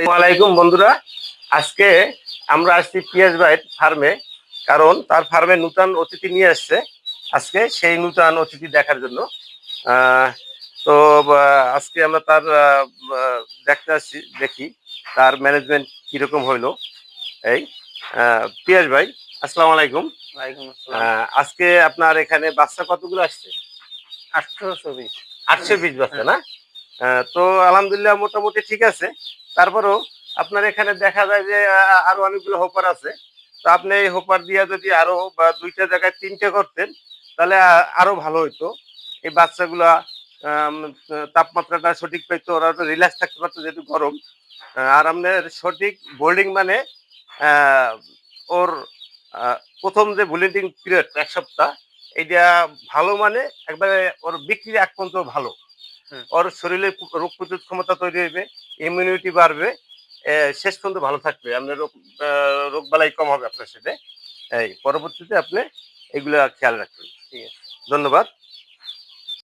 আসসালামাইকুম বন্ধুরা। আজকে আমরা আসছি পিয়াজ বাইট ফার্মে কারণ তার ফার্মে নূতন অতিথি নিয়ে আসছে আজকে সেই নূতন অতিথি দেখার জন্য। তো আজকে আমরা তার দেখতে আসছি দেখি তার ম্যানেজমেন্ট কীরকম হইল। এই পিয়াজ ভাই আসসালামু আলাইকুম। আজকে আপনার এখানে বাচ্চা কতগুলো আসছে? আঠারোশো বিশ। আটশো পিস বাচ্চা না? তো আলহামদুলিল্লাহ মোটামুটি ঠিক আছে। তারপরেও আপনার এখানে দেখা যায় যে আরও অনেকগুলো হোপার আছে। তো আপনি এই হোপার দিয়ে যদি আরও বা দুইটা জায়গায় তিনটে করতেন, তাহলে আরও ভালো হইতো। এই বাচ্চাগুলা তাপমাত্রাটা সঠিক পাইতো, ওরা তো রিল্যাক্স থাকতে পারতো যেহেতু গরম। আর আপনার সঠিক বোল্ডিং মানে ওর প্রথম যে বুলেটিং পিরিয়ড এক সপ্তাহ, এইটা ভালো মানে একবারে ওর বিক্রি এক পর্যন্ত ভালো। ওর শরীরে রোগ প্রতিরোধ ক্ষমতা তৈরি হইবে ইমিউনিটি বাড়বে শেষ পর্যন্ত ভালো থাকবে। আপনার রোগ রোগ বালাই কম হবে আপনার সাথে। এই, পরবর্তীতে আপনি এগুলা খেয়াল রাখবেন। ঠিক আছে। ধন্যবাদ।